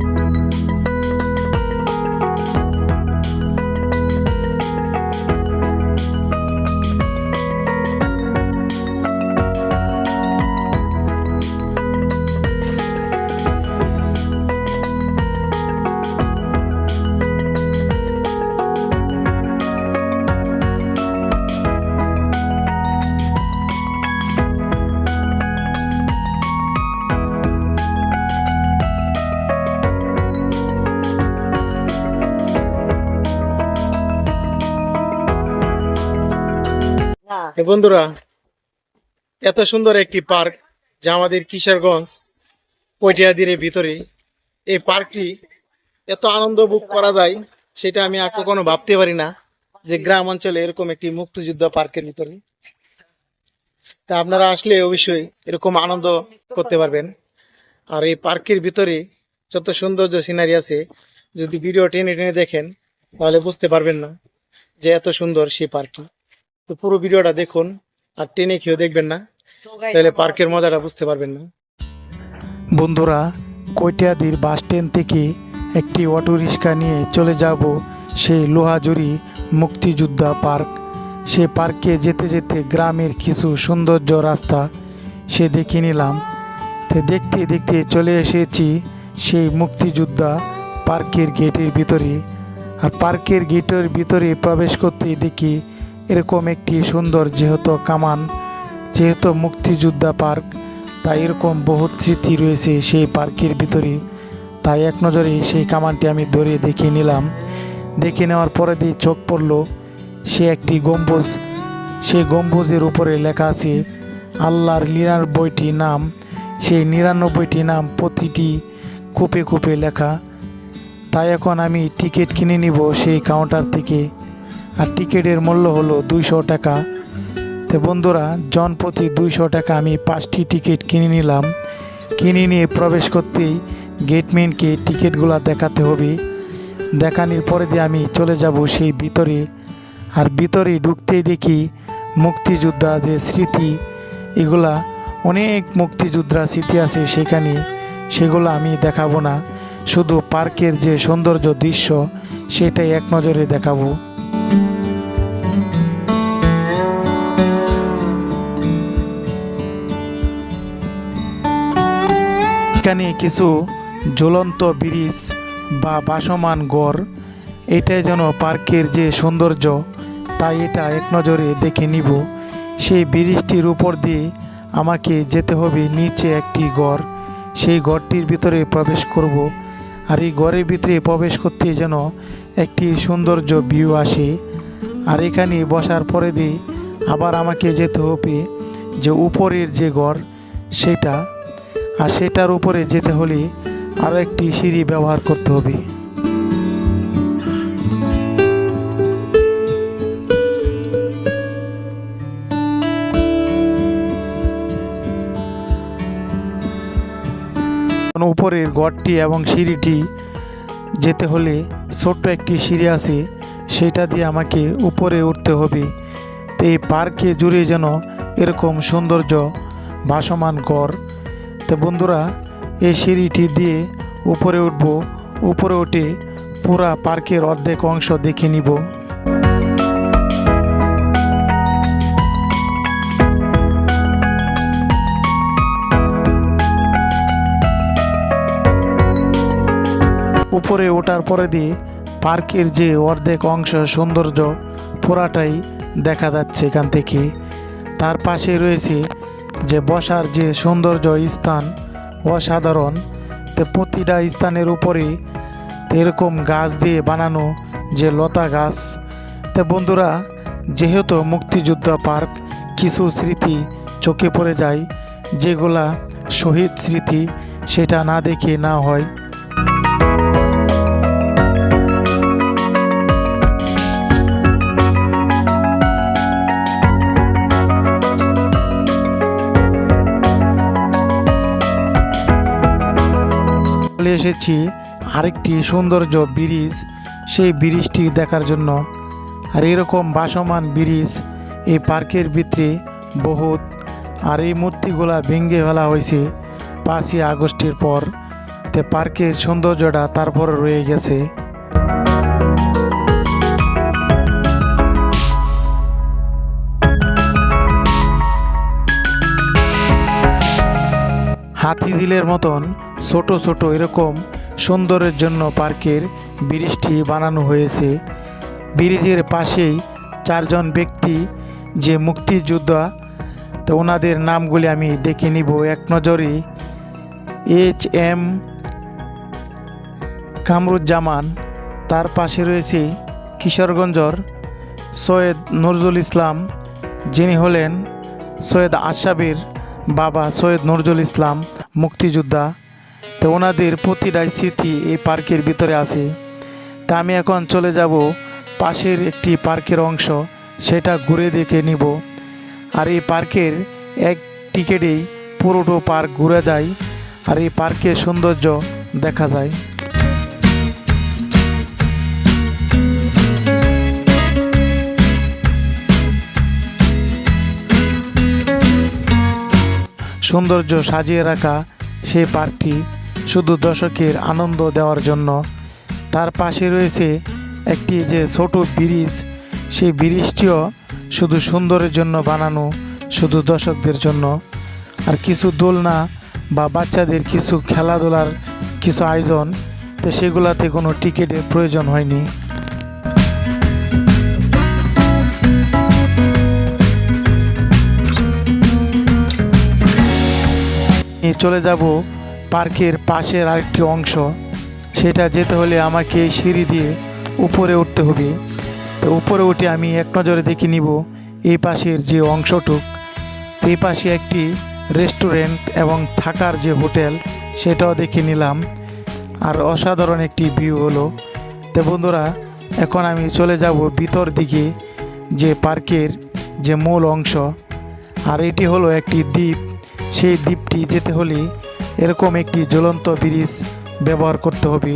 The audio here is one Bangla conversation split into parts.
Bye. বন্ধুরা, এত সুন্দর একটি পার্ক যা আমাদের কিশোরগঞ্জ, পটিয়াদির ভিতরে, এই পার্কটি এত আনন্দ ভোগ করা যায় সেটা আমি আর কখনো ভাবতে পারি না যে গ্রাম অঞ্চলে এরকম একটি মুক্তিযুদ্ধ পার্কের ভিতরে। তা আপনারা আসলে অবশ্যই এরকম আনন্দ করতে পারবেন। আর এই পার্কের ভিতরে যত সৌন্দর্য সিনারি আছে, যদি ভিডিও টেনে টেনে দেখেন, তাহলে বুঝতে পারবেন না যে এত সুন্দর সেই পার্কটি। তো পুরো ভিডিওটা দেখুন আর টেনে খেয়েও দেখবেন না। তাহলে পার্কের মজাটা বুঝতে পারবেন না। বন্ধুরা কৈটিয়াদির বাস স্ট্যান্ড থেকে একটি অটো রিক্সা নিয়ে চলে যাব সেই লোহাজুরি মুক্তিযোদ্ধা পার্ক। সে পার্কে যেতে যেতে গ্রামের কিছু সৌন্দর্য রাস্তা সে দেখে নিলাম। তো দেখতে দেখতে চলে এসেছি সেই মুক্তিযোদ্ধা পার্কের গেটের ভিতরে। আর পার্কের গেটের ভিতরে প্রবেশ করতে দেখি এরকম একটি সুন্দর যেহেতু কামান, যেহেতু মুক্তিযোদ্ধা পার্ক, তাই এরকম বহুত স্মৃতি রয়েছে সেই পার্কের ভিতরে। তাই এক নজরে সেই কামানটি আমি ধরে দেখে নিলাম। দেখে নেওয়ার পরে দিয়ে চোখ পড়ল, সে একটি গম্বুজ। সেই গম্বুজের উপরে লেখা আছে, আল্লাহর নিরানব্বইটি নাম। সেই নিরানব্বইটি নাম প্রতিটি কূপে কূপে লেখা। তাই এখন আমি টিকিট কিনে নিব সেই কাউন্টার থেকে। আর টিকিটের মূল্য হলো দুইশো টাকা। তো বন্ধুরা, জন প্রতি দুইশো টাকা আমি পাঁচটি টিকিট কিনে নিলাম। কিনে নিয়ে প্রবেশ করতেই গেটম্যানকে টিকিটগুলো দেখাতে হবে। দেখানোর পরে দিয়ে আমি চলে যাব সেই ভিতরে। আর ভিতরে ঢুকতেই দেখি মুক্তিযোদ্ধা যে স্মৃতি, এগুলা অনেক মুক্তিযোদ্ধা স্মৃতি আছে সেখানে। সেগুলো আমি দেখাবো না। শুধু পার্কের যে সৌন্দর্য দৃশ্য, সেটাই এক নজরে দেখাবো। এখানে কিছু জ্বলন্ত ব্রিজ বা বাসমান গড় এটাই যেন পার্কের যে সৌন্দর্য, তাই এটা এক নজরে দেখে নিব। সেই ব্রিজটির উপর দিয়ে আমাকে যেতে হবে নিচে একটি গড় সেই গড়টির ভিতরে প্রবেশ করব। আর এই গড়ের ভিতরে প্রবেশ করতে যেন একটি সৌন্দর্য ভিউ আসে। আর এখানে বসার পরে দিয়ে আবার আমাকে যেতে হবে যে উপরের যে ঘর সেটা। আর সেটার উপরে যেতে হলে আরও একটি সিঁড়ি ব্যবহার করতে হবে। উপরের গড়টি এবং সিঁড়িটি যেতে হলে ছোট্ট একটি সিঁড়ি আছে, সেটা দিয়ে আমাকে উপরে উঠতে হবে। তো এই পার্কে জুড়ে যেন এরকম সৌন্দর্য ভাসমান গড় তো বন্ধুরা, এই সিঁড়িটি দিয়ে উপরে উঠব, উপরে উঠে পুরা পার্কের অর্ধেক অংশ দেখে নিব। উপরে ওঠার পরে দিয়ে পার্কের যে অর্ধেক অংশ সৌন্দর্য পুরাটাই দেখা যাচ্ছে এখান থেকে। তার পাশে রয়েছে যে বসার যে সৌন্দর্য স্থান, অসাধারণ। তো প্রতিটা স্থানের উপরে এরকম গাছ দিয়ে বানানো যে লতা গাছ। তো বন্ধুরা, যেহেতু মুক্তিযোদ্ধা পার্ক, কিছু স্মৃতি চোখে পড়ে যায়, যেগুলা শহীদ স্মৃতি, সেটা না দেখে না হয়। চলে এসেছি আরেকটি সৌন্দর্য ব্রিজ। সেই ব্রিজটি দেখার জন্য। আর এরকম বাসমান ব্রিজ এই পার্কের ভিতরে বহুত। আর এই মূর্তিগুলা ভেঙে ফেলা হয়েছে পাঁচই আগস্টের পর। তে পার্কের সৌন্দর্যটা তারপর রয়ে গেছে। হাতিঝিলের মতন ছোট ছোট এরকম সুন্দরের জন্য পার্কের ব্রিজটি বানানো হয়েছে। ব্রিজের পাশেই চারজন ব্যক্তি যে মুক্তিযোদ্ধা, তো ওনাদের নামগুলি আমি দেখে নিব। এক নজরে এইচ এম কামরুজ্জামান, তার পাশে রয়েছে কিশোরগঞ্জর সৈয়দ নজরুল ইসলাম, যিনি হলেন সৈয়দ আশাবির বাবা সৈয়দ নজরুল ইসলাম। মুক্তিযোদ্ধা। তো ওনাদের প্রতিটাই স্মৃতি এই পার্কের ভিতরে আছে। তা আমি এখন চলে যাব পাশের একটি পার্কের অংশ, সেটা ঘুরে দেখে নিব। আর এই পার্কের এক টিকেটেই পুরোটো পার্ক ঘুরে যায়, আর এই পার্কের সৌন্দর্য দেখা যায়। সৌন্দর্য সাজিয়ে রাখা সেই পার্কটি শুধু দর্শকের আনন্দ দেওয়ার জন্য। তার পাশে রয়েছে একটি যে ছোট ব্রিজ, সেই ব্রিজটিও শুধু সুন্দরের জন্য বানানো, শুধু দর্শকদের জন্য। আর কিছু দোলনা বা বাচ্চাদের কিছু খেলাধুলার কিছু আয়োজন, তো সেগুলাতে কোনো টিকিটের প্রয়োজন হয়নি। চলে যাব পার্কের পাশের আরেকটি অংশ। সেটা যেতে হলে আমাকে সিঁড়ি দিয়ে উপরে উঠতে হবে। তো উপরে উঠে আমি এক নজরে দেখে নিব এই পাশের যে অংশটুক। এই পাশে একটি রেস্টুরেন্ট এবং থাকার যে হোটেল, সেটাও দেখে নিলাম। আর অসাধারণ একটি ভিউ হলো। তো বন্ধুরা, এখন আমি চলে যাব ভিতর দিকে যে পার্কের যে মূল অংশ। আর এটি হলো একটি দ্বীপ। সেই দ্বীপটি যেতে হলে এরকম একটি জ্বলন্ত ব্রিজ ব্যবহার করতে হবে।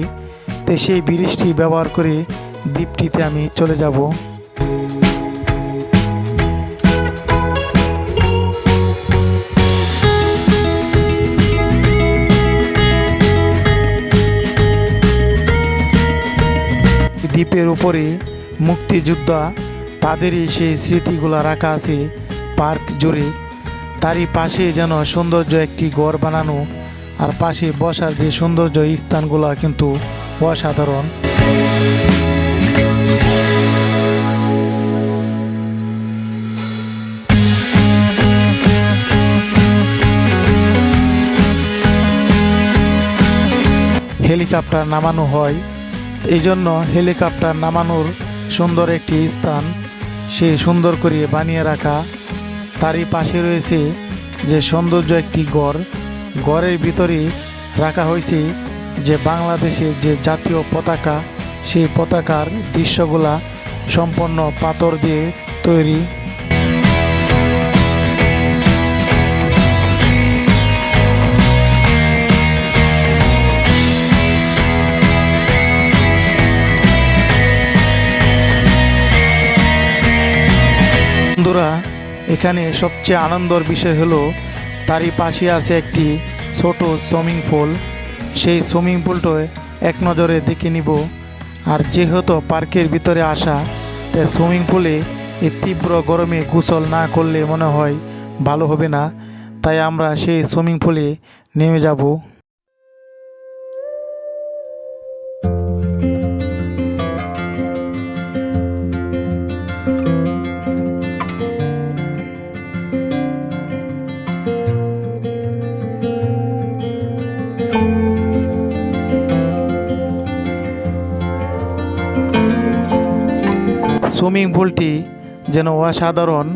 তো সেই ব্রিজটি ব্যবহার করে দ্বীপটিতে আমি চলে যাব। দ্বীপের উপরে মুক্তিযোদ্ধা, তাদেরই সেই স্মৃতিগুলো রাখা আছে পার্ক জুড়ে। তারই পাশে যেন সৌন্দর্য একটি ঘর বানানো, আর পাশে বসার যে সৌন্দর্য স্থানগুলো কিন্তু অসাধারণ। হেলিকপ্টার নামানো হয়। এই জন্য হেলিকপ্টার নামানোর সুন্দর একটি স্থান, সে সুন্দর করে বানিয়ে রাখা। তারই পাশে রয়েছে যে সৌন্দর্য একটি গড়। গড়ের ভিতরে রাখা হয়েছে যে বাংলাদেশে যে জাতীয় পতাকা, সেই পতাকার দৃশ্যগুলা সম্পূর্ণ পাথর দিয়ে তৈরি এখানে সবচেয়ে আনন্দর বিষয় হলো তারই পাশে আছে একটি ছোট সুইমিং পুল। সেই সুইমিং পুলটায় এক নজরে দেখে নিব। আর যেহেতু পার্কের ভিতরে আসা, তাই সুইমিং পুলে এই তীব্র গরমে গোসল না করলে মনে হয় ভালো হবে না। তাই আমরা সেই সুইমিং পুলে নেমে যাব। সুইমিং পুলটি যেন অসাধারণ,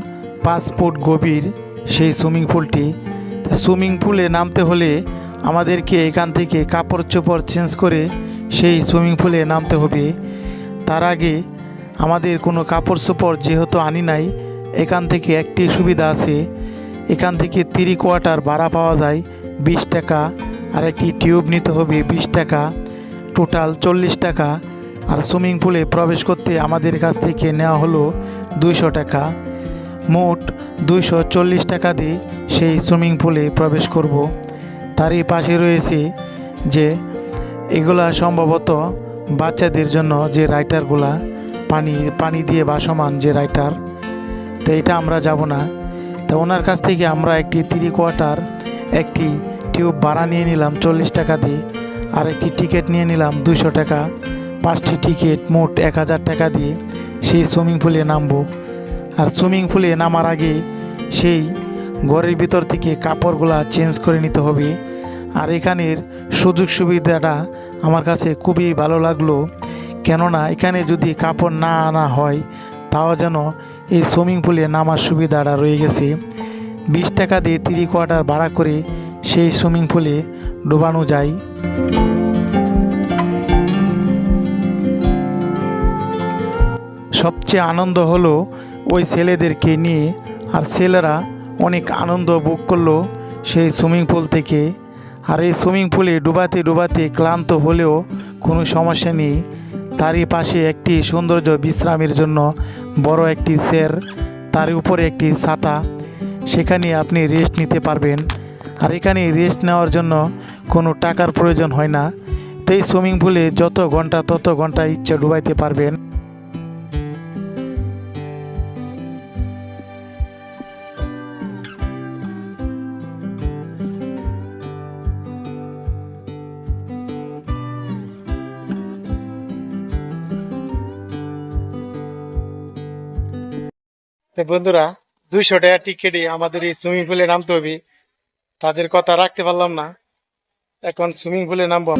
পাঁচ ফুট গভীর সেই সুইমিং পুলটি। সুইমিং পুলে নামতে হলে আমাদেরকে এখান থেকে কাপড় চোপড় চেঞ্জ করে সেই সুইমিং পুলে নামতে হবে। তার আগে আমাদের কোনো কাপড় চোপড় যেহেতু আনি নাই, এখান থেকে একটি সুবিধা আছে। এখান থেকে তিরি কোয়ার্টার ভাড়া পাওয়া যায়, বিশ টাকা। আর একটি টিউব নিতে হবে বিশ টাকা। টোটাল চল্লিশ টাকা। আর সুইমিং পুলে প্রবেশ করতে আমাদের কাছ থেকে নেওয়া হলো দুইশো টাকা। মোট দুইশো চল্লিশ টাকা দিয়ে সেই সুইমিং পুলে প্রবেশ করব। তারই পাশে রয়েছে যে এগুলা সম্ভবত বাচ্চাদের জন্য যে রাইটারগুলা, পানি পানি দিয়ে বাসমান যে রাইটার, তো এটা আমরা যাব না। তো ওনার কাছ থেকে আমরা একটি তিরি কোয়ার্টার একটি টিউব ভাড়া নিয়ে নিলাম চল্লিশ টাকা দিয়ে, আর একটি টিকিট নিয়ে নিলাম দুশো টাকা। পাঁচটি টিকিট মোট এক হাজার টাকা দিয়ে সেই সুইমিং পুলে নামবো। আর সুইমিং পুলে নামার আগে সেই ঘরের ভিতর থেকে কাপড়গুলা চেঞ্জ করে নিতে হবে। আর এখানের সুযোগ সুবিধাটা আমার কাছে খুবই ভালো লাগল। কেননা এখানে যদি কাপড় না আনা হয়, তাও যেন এই সুইমিং পুলে নামার সুবিধাটা রয়ে গেছে। বিশ টাকা দিয়ে তিরি কোয়ার্টার ভাড়া করে সেই সুইমিং পুলে ডোবানো যায়। সবচেয়ে আনন্দ হলো ওই ছেলেদেরকে নিয়ে, আর ছেলেরা অনেক আনন্দ ভোগ করল সেই সুইমিং পুল থেকে। আর এই সুইমিং পুলে ডুবাতে ডুবাতে ক্লান্ত হলেও কোনো সমস্যা নেই। তারই পাশে একটি সৌন্দর্য বিশ্রামের জন্য বড় একটি চেয়ার, তার উপরে একটি ছাতা। সেখানে আপনি রেস্ট নিতে পারবেন। আর এখানে রেস্ট নেওয়ার জন্য কোনো টাকার প্রয়োজন হয় না। তাই সুইমিং পুলে যত ঘণ্টা তত ঘণ্টা ইচ্ছা ডুবাইতে পারবেন। বন্ধুরা, দুইশো টাকা টিকিটে আমাদের এই সুইমিং পুলে নামতে হবে। তাদের কথা রাখতে পারলাম না। এখন সুইমিং পুলে নামবো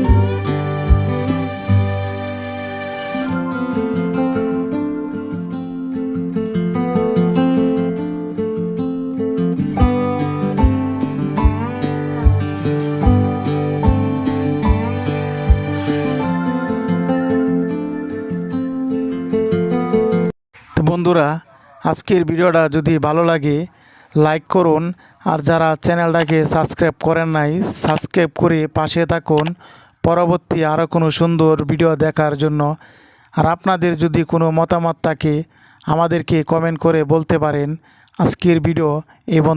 বন্ধুরা আজকের ভিডিওটা যদি ভালো লাগে লাইক করুন। আর যারা চ্যানেলটাকে সাবস্ক্রাইব করেন নাই সাবস্ক্রাইব করে পাশে থাকুন। পরবর্তী আরও কোনো সুন্দর ভিডিও দেখার জন্য। আর আপনাদের যদি কোনো মতামত থাকে, আমাদেরকে কমেন্ট করে বলতে পারেন। আজকের ভিডিও এবং